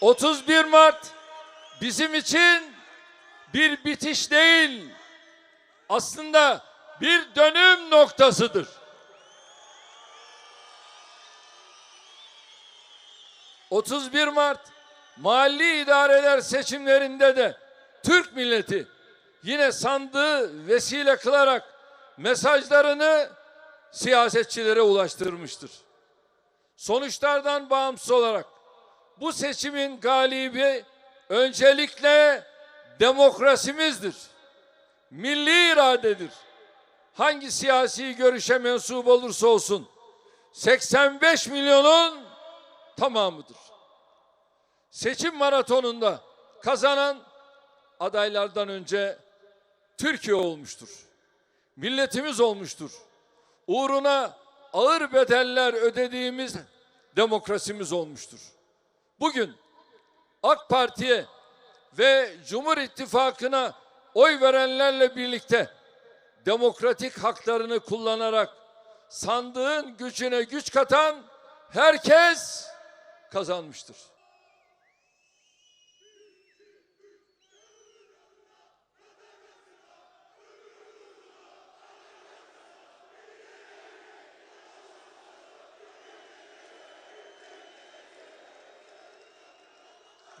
31 Mart bizim için bir bitiş değil, aslında bir dönüm noktasıdır. ...31 Mart mahalli idareler seçimlerinde de Türk milleti yine sandığı vesile kılarak mesajlarını siyasetçilere ulaştırmıştır. Sonuçlardan bağımsız olarak bu seçimin galibi öncelikle demokrasimizdir. Milli iradedir. Hangi siyasi görüşe mensup olursa olsun 85 milyonun tamamıdır. Seçim maratonunda kazanan adaylardan önce Türkiye olmuştur. Milletimiz olmuştur. Uğruna ağır bedeller ödediğimiz demokrasimiz olmuştur. Bugün AK Parti'ye ve Cumhur İttifakı'na oy verenlerle birlikte demokratik haklarını kullanarak sandığın gücüne güç katan herkes kazanmıştır.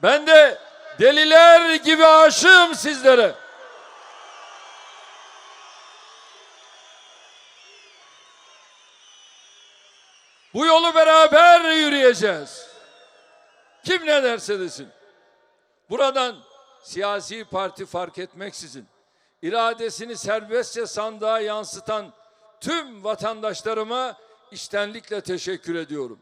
Ben de deliler gibi aşığım sizlere. Bu yolu beraber yürüyeceğiz. Kim ne derse desin. Buradan siyasi parti fark etmeksizin iradesini serbestçe sandığa yansıtan tüm vatandaşlarıma içtenlikle teşekkür ediyorum.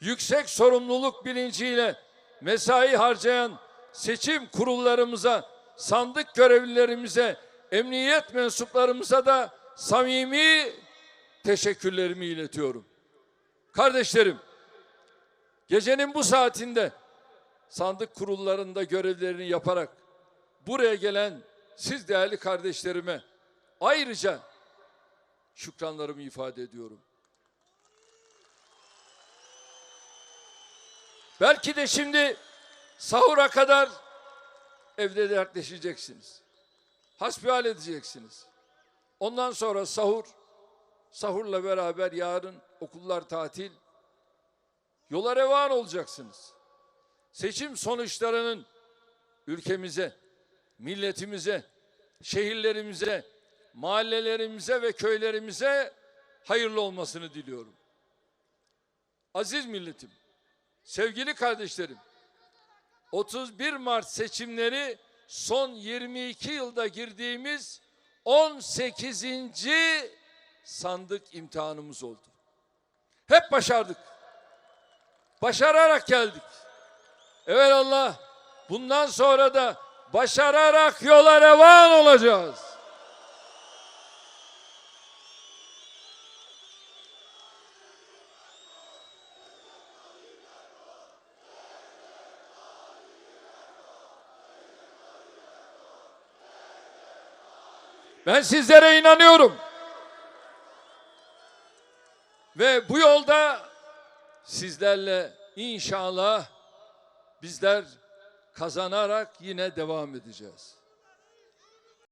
Yüksek sorumluluk bilinciyle mesai harcayan seçim kurullarımıza, sandık görevlilerimize, emniyet mensuplarımıza da samimi teşekkürlerimi iletiyorum. Kardeşlerim, gecenin bu saatinde sandık kurullarında görevlerini yaparak buraya gelen siz değerli kardeşlerime ayrıca şükranlarımı ifade ediyorum. Belki de şimdi sahura kadar evde dertleşeceksiniz. Hasbihal edeceksiniz. Ondan sonra sahur, sahurla beraber yarın okullar tatil, yola revan olacaksınız. Seçim sonuçlarının ülkemize, milletimize, şehirlerimize, mahallelerimize ve köylerimize hayırlı olmasını diliyorum. Aziz milletim, Sevgili kardeşlerim, 31 Mart seçimleri son 22 yılda girdiğimiz 18. sandık imtihanımız oldu. Hep başardık. Başararak geldik. Evet Allah, bundan sonra da başararak yola revan olacağız. Ben sizlere inanıyorum. Ve bu yolda sizlerle inşallah bizler kazanarak yine devam edeceğiz.